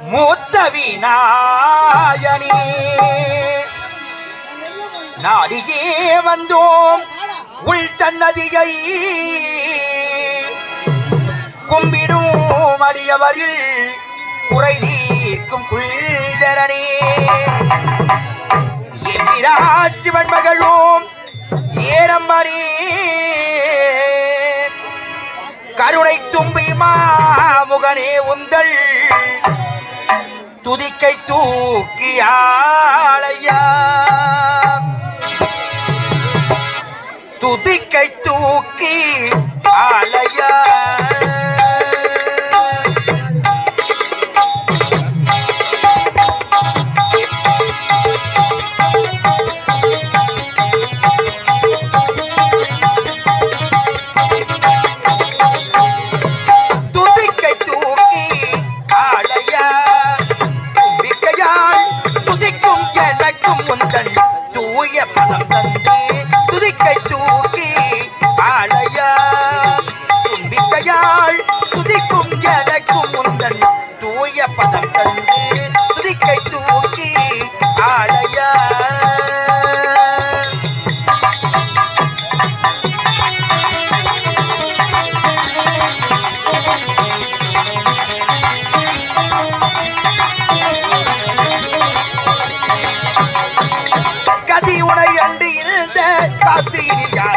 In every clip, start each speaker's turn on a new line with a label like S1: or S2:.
S1: மூத்த விநாயனி நாடியே வந்தோம் உள் சன்னதியை. கும்பிடும் அடியவரில் குறை தீர்க்கும் குள்தரனே சிவன் மகளும் ஏரம்மணி கருணை தும்பி மாமுகனே உந்தள் துதிக்கை தூக்கி ஆளையா. துதிக்கை தூக்கி ஆளையா. தந்து துதிக்கை தூக்கி ஆளையா கதி காசியில் யார்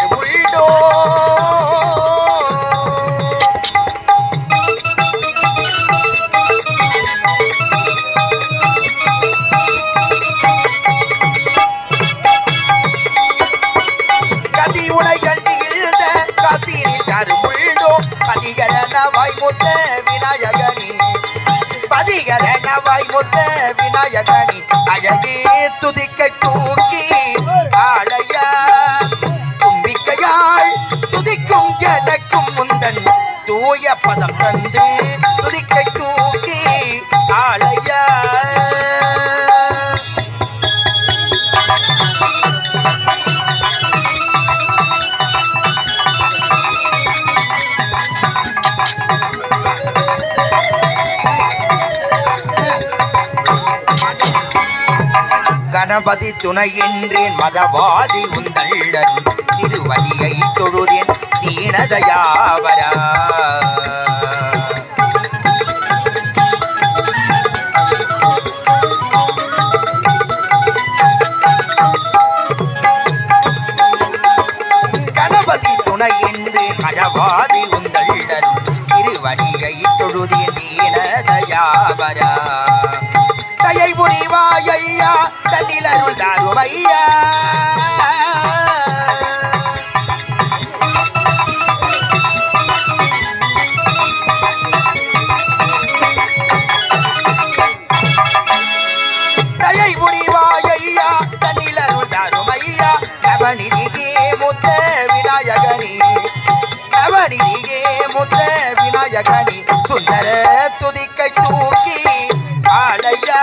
S1: பதிகரன வாய்முத்த விநாயகனி. பதிகரன வாய்முத்த விநாயகனி. அழகே துதிக்கை தூக்கி ஆளையா. தும்பிக்கையாள் துதிக்கும் எனக்கும் முந்தன் தூய பதம் தந்து கணபதி துணை என்றேன் மகவாதி உந்தள்ளன் திருவடியை தொழுதேன் தீனதயாவரா. கணபதி துணை என்றேன் உந்த வாயையா தன்னில் அருள் தாருமையா நவநிதியே முத்த விநாயகனி நவநிதியே முத்த விநாயகனி சுந்தர துதிக்கை தூக்கி ஆடையா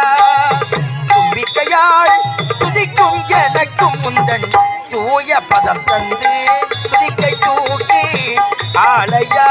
S1: அதன் தூய பதம் தந்து துதிக்கை தூக்கி ஆலையா